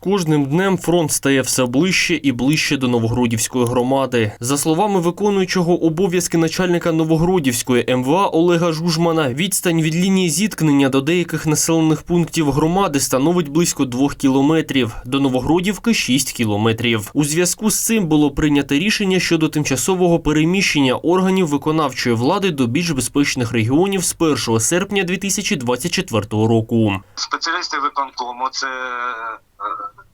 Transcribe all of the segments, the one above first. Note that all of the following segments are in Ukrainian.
кожним днем фронт стає все ближче і ближче до Новогродівської громади. За словами виконуючого обов'язки начальника Новогродівської МВА Олега Жужмана, відстань від лінії зіткнення до деяких населених пунктів громади становить близько двох кілометрів. До Новогродівки 6 кілометрів. У зв'язку з цим було прийнято рішення щодо тимчасового переміщення органів виконавчої влади до більш безпечних регіонів з 1 серпня 2024 року. Спеціалісти виконкому це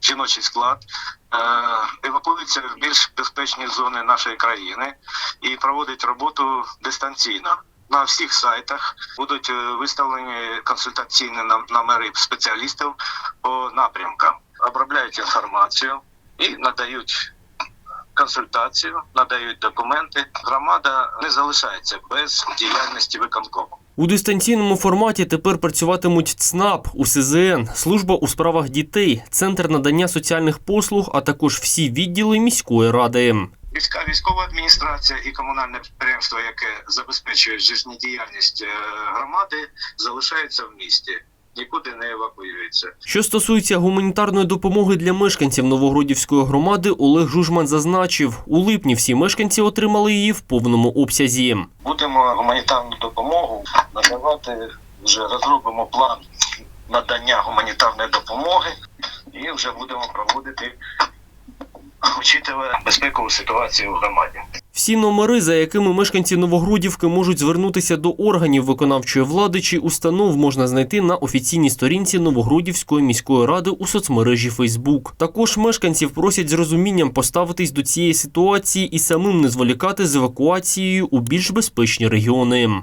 жіночий склад. е, Евакуються в більш безпечні зони нашої країни і проводить роботу дистанційно. На всіх сайтах будуть е, виставлені консультаційні номери спеціалістів по напрямкам, обробляють інформацію і надають консультацію, надають документи. Громада не залишається без діяльності виконкому. У дистанційному форматі тепер працюватимуть ЦНАП, УСЗН, служба у справах дітей, центр надання соціальних послуг, а також всі відділи міської ради. Війська військова адміністрація і комунальне підприємство, яке забезпечує життєдіяльність е, громади, залишаються в місті, нікуди не евакуюються. Що стосується гуманітарної допомоги для мешканців Новогродівської громади, Олег Жужман зазначив, у липні всі мешканці отримали її в повному обсязі. Будемо гуманітарну допомогу надавати. Вже розробимо план надання гуманітарної допомоги і вже будемо проводити учитывая безпекову ситуацію в громаді. Всі номери, за якими мешканці Новогрудівки можуть звернутися до органів виконавчої влади чи установ, можна знайти на офіційній сторінці Новогрудівської міської ради у соцмережі Фейсбук. Також мешканців просять з розумінням поставитись до цієї ситуації і самим не зволікати з евакуацією у більш безпечні регіони.